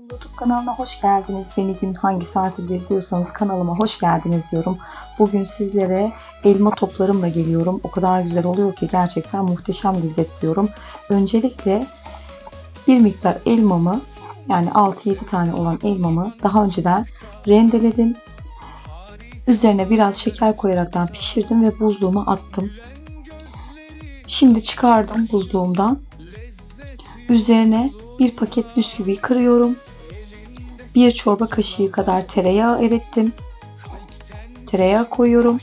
YouTube kanalına hoş geldiniz. Beni gün hangi saatte izliyorsanız kanalıma hoş geldiniz diyorum. Bugün sizlere elma toplarımla geliyorum. O kadar güzel oluyor ki gerçekten muhteşem lezzet diyorum. Öncelikle bir miktar elmamı yani 6-7 tane olan elmamı daha önceden rendeledim. Üzerine biraz şeker koyaraktan pişirdim ve buzluğuma attım. Şimdi çıkardım buzluğumdan. Üzerine bir paket bisküvi kırıyorum. Bir çorba kaşığı kadar tereyağı erittim. Tereyağı koyuyorum.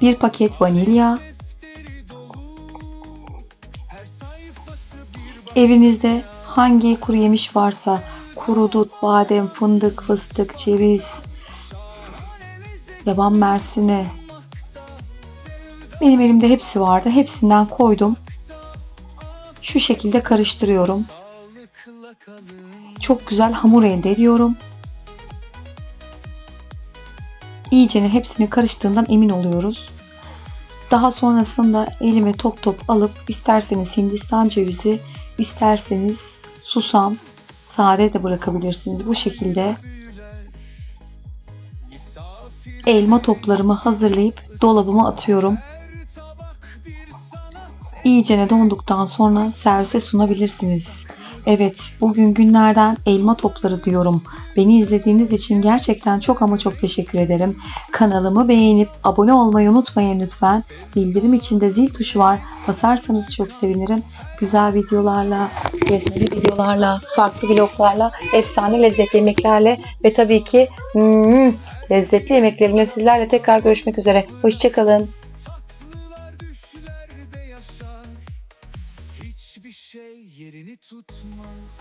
Bir paket vanilya. Evinizde hangi kuru yemiş varsa kuru dut, badem, fındık, fıstık, ceviz, yaban mersini. Benim elimde hepsi vardı. Hepsinden koydum. Şu şekilde karıştırıyorum. Çok güzel hamur elde ediyorum. İyicene hepsini karıştığından emin oluyoruz. Daha sonrasında elime top top alıp isterseniz Hindistan cevizi, isterseniz susam, sade de bırakabilirsiniz. Bu şekilde elma toplarımı hazırlayıp dolabıma atıyorum. İyicene donduktan sonra servise sunabilirsiniz. Evet, bugün günlerden elma topları diyorum. Beni izlediğiniz için gerçekten çok ama çok teşekkür ederim. Kanalımı beğenip abone olmayı unutmayın lütfen. Bildirim içinde zil tuşu var. Basarsanız çok sevinirim. Güzel videolarla, gezmeli videolarla, farklı vloglarla, efsane lezzetli yemeklerle ve tabii ki hmm, lezzetli yemeklerimle sizlerle tekrar görüşmek üzere. Hoşçakalın. hiçbir şey yerini tutmaz.